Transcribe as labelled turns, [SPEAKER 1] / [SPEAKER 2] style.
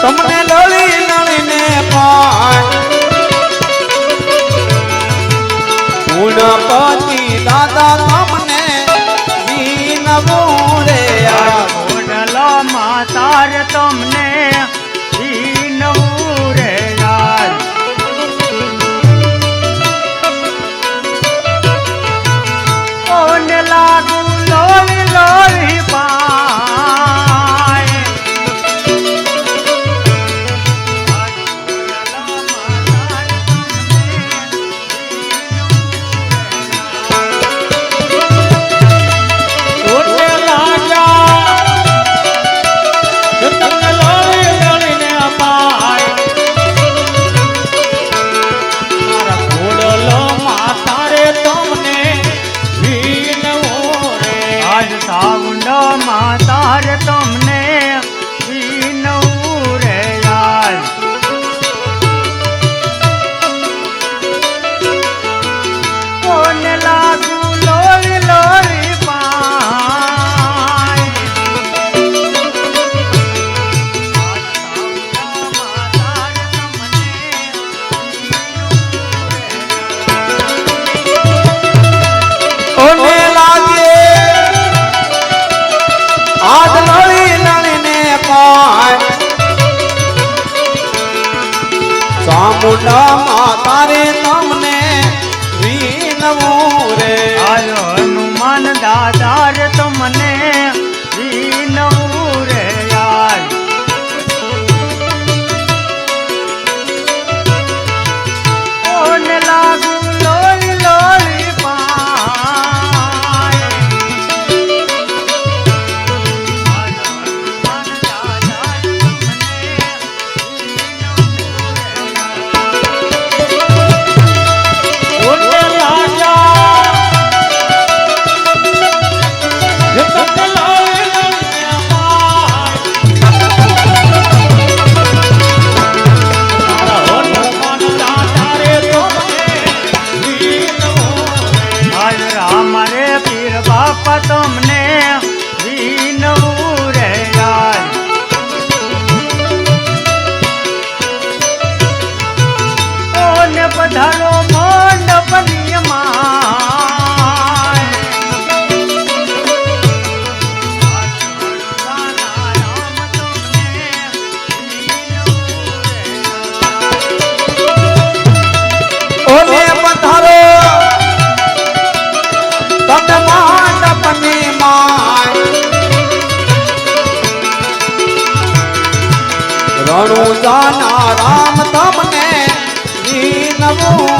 [SPEAKER 1] તમને નળી
[SPEAKER 2] નળીને ગુણપતિ દાદા તમને દીન ગુણે ગુણલો માતાર તમને তোমার তোমরা ચામુંડા તારે તમને
[SPEAKER 1] વિનવું રે હનુમાન દાદા રે તમને
[SPEAKER 2] આજ રામ રે પીર બાપા તમને વિનવું રે યાર ઓને પધારો
[SPEAKER 1] ભગવાન રામ તમને નમો